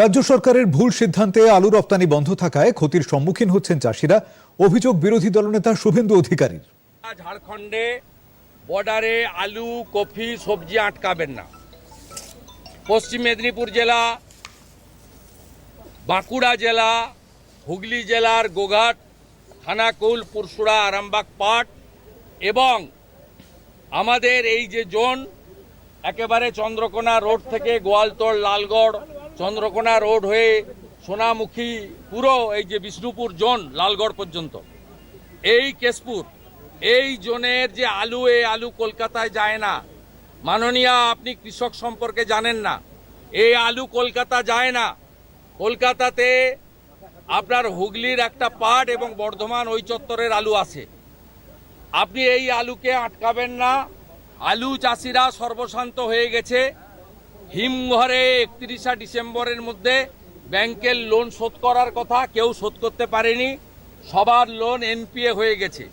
রাজ্য সরকারের ভুল সিদ্ধান্তে আলু রপ্তানি বন্ধ থাকায় ক্ষতির সম্মুখীন হচ্ছেন চাষিরা। অভিযোগ বিরোধী দলনেতা শুভেন্দু অধিকারীর। ঝাড়খণ্ডে বর্ডারে আলু কফি সবজি আটকাবেন না। পশ্চিম মেদিনীপুর জেলা, বাঁকুড়া জেলা, হুগলি জেলার গোঘাট থানাকুল পুরসুরা আরামবাগ পাট এবং আমাদের এই যে জোন, একেবারে চন্দ্রকোনা রোড থেকে গোয়ালতোড়, লালগড় চন্দ্রকোনা রোড হয়ে সোনামুখী পুরো এই যে বিষ্ণুপুর জোন লালগড় পর্যন্ত। এই কেশপুর, এই জোনের যে আলু এ আলু কলকাতায় যায় না। মাননীয়া, আপনি কৃষক সম্পর্কে জানেন না। এই আলু কলকাতা যায় না। কলকাতাতে আপনার হুগলির একটা পাট এবং বর্ধমান ওই চত্বরের আলু আছে। আপনি এই আলুকে আটকাবেন না। আলু চাষিরা সর্বশান্ত হয়ে গেছে। হিমঘরে একত্রিশা ডিসেম্বরের মধ্যে ব্যাংকের লোন শোধ করার কথা কেউ শোধ করতে পারেনি। সবার লোন এনপিএ হয়ে গেছে।